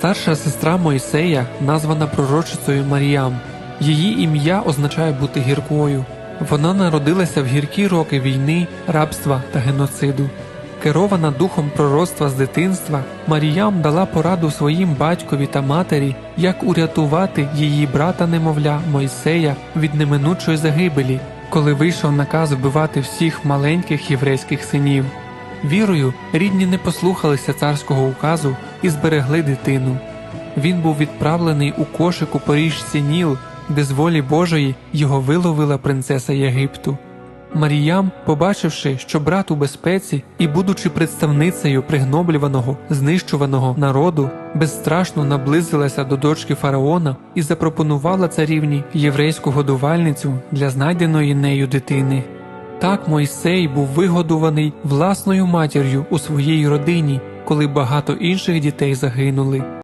Старша сестра Мойсея названа пророчицею Маріям. Її ім'я означає бути гіркою. Вона народилася в гіркі роки війни, рабства та геноциду. Керована духом пророцтва з дитинства, Маріям дала пораду своїм батькові та матері, як урятувати її брата немовля Мойсея від неминучої загибелі, коли вийшов наказ вбивати всіх маленьких єврейських синів. Вірою рідні не послухалися царського указу і зберегли дитину. Він був відправлений у кошику по річці Ніл, де з волі Божої його виловила принцеса Єгипту. Маріям, побачивши, що брат у безпеці і будучи представницею пригноблюваного, знищуваного народу, безстрашно наблизилася до дочки фараона і запропонувала царівні єврейську годувальницю для знайденої нею дитини. Так Мойсей був вигодуваний власною матір'ю у своїй родині, коли багато інших дітей загинули.